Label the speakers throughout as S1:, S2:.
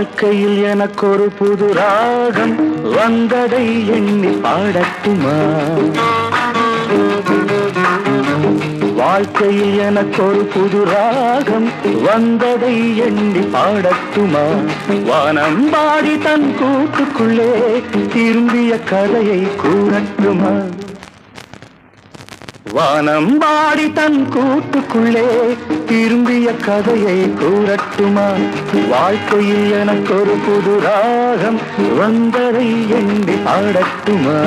S1: வாழ்க்கையில் எனக்கு ஒரு புது ராகம் வந்ததை எண்ணி பாடட்டுமா? வாழ்க்கையில் எனக்கு ஒரு புது ராகம் வந்ததை எண்ணி பாடட்டுமா? வானம் பாடி தன் கூட்டுக்குள்ளே திரும்பிய கதையை கூறட்டுமா? வானம் பாடி தன் கூட்டுக்குள்ளே திரும்பிய கதையை கூறட்டுமா? வாழ்க்கையில் எனக்கு ஒரு புது ராகம் வந்ததை எண்ணி பாடட்டுமா?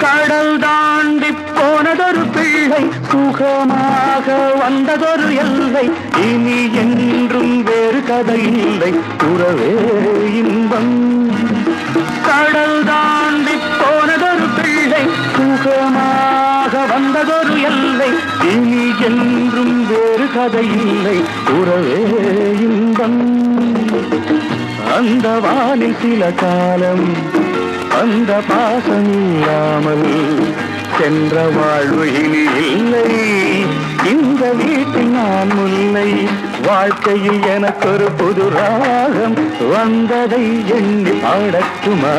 S1: கடல் தாண்டி போனதொரு பிள்ளை சுகமாக வந்ததொரு எல்லை. இனி என்றும் வேறு கதை இல்லை. உறவே இனி என்றும் வேறு கதையில்லை. உறவே இன்பம். அந்த வானில் சில காலம் அந்த பாசம் இல்லாமல் சென்ற வாழ்வு இனி இல்லை. இந்த வீட்டில் நான் முல்லை வாழ்க்கையில் எனக்கொரு புது ராகம் வந்ததை எண்ணி பாடட்டுமா?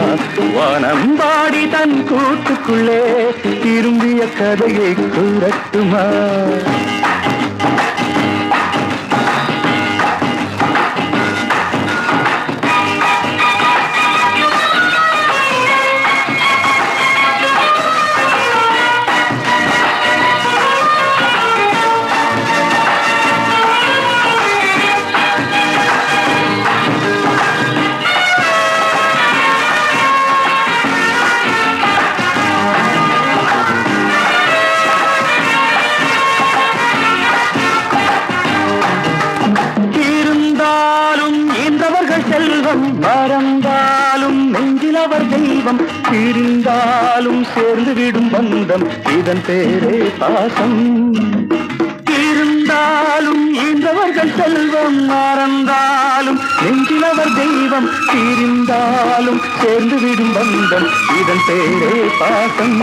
S1: வானம் பாடி தன் கூட்டுக்குள்ளே திரும்பிய கதையை கூறட்டுமா? செல்வம் மறந்தாலும் நெஞ்சில் அவர் தெய்வம் பிரிந்தாலும் சேர்ந்து விடும் பந்தம் இதன் பேரே பாசம். இருந்தாலும் இந்தவர்கள் செல்வம் மறந்தாலும் நெஞ்சில் அவர் தெய்வம் பிரிந்தாலும் சேர்ந்து விடும் பந்தம் இதன் பேரே பாசம்.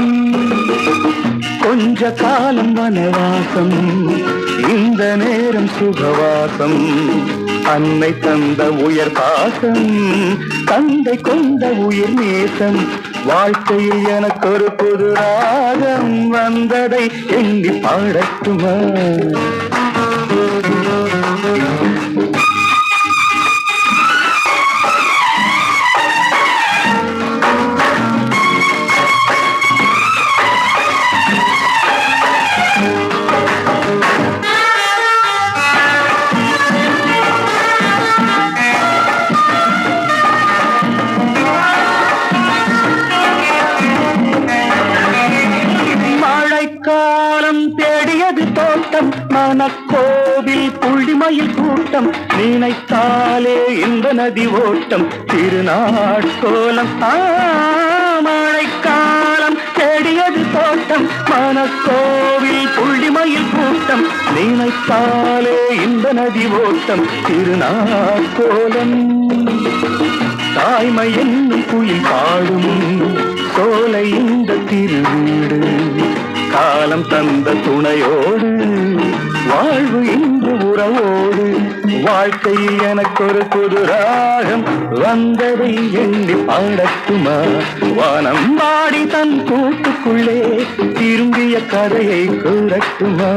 S1: கொஞ்ச காலம் வனவாசம் இந்த நேரம் சுகவாசம். அன்னை தந்த உயர் பாசம் தந்தை கொண்ட உயிர் நேசம். வாழ்க்கையில் எனக்கு ஒரு புது ராகம் வந்ததை எண்ணி பாடட்டுமா? தேடியது தோட்டம் மனக்கோவில் புள்ளிமயில் கூட்டம் நினைத்தாலே இந்த நதி ஓட்டம் திருநாட்கோலம் மழைக்காலம் செடியது தோட்டம் மனக்கோவில் புள்ளிமயில் கூட்டம் நினைத்தாலே இந்த நதி ஓட்டம் திருநாட்கோலம். தாய்மை என்னும் குயில் பாடும் சோலை இந்த திருவீடு. காலம் தந்த துணையோடு வாழ்வு இன்று உறவோடு வாழ்க்கையில் எனக்கொரு புது ராகம் வந்ததை எண்ணி பாடட்டுமா? வானம் பாடி தன் கூட்டுக்குள்ளே திரும்பிய கதையை கூறட்டுமா?